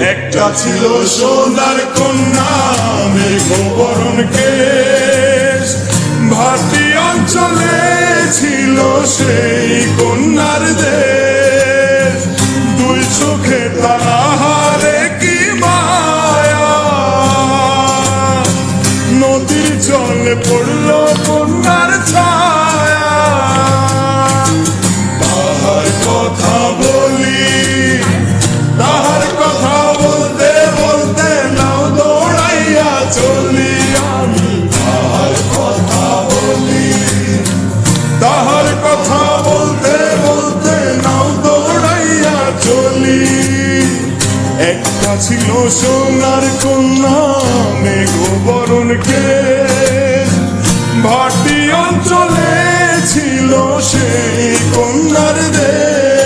একটা ছিল সোনার কন্যা মেঘবরণ কেশ। ভাটি অঞ্চলে ছিল সেই কন্যার দেশ। দুই চোখে তাহারে কি মায়া? নদীর জলে পড়ল একটা ছিল সোনার কন্যা মেঘবরণ কে? ভাটি অঞ্চলে ছিল সেই কন্যার দেশ।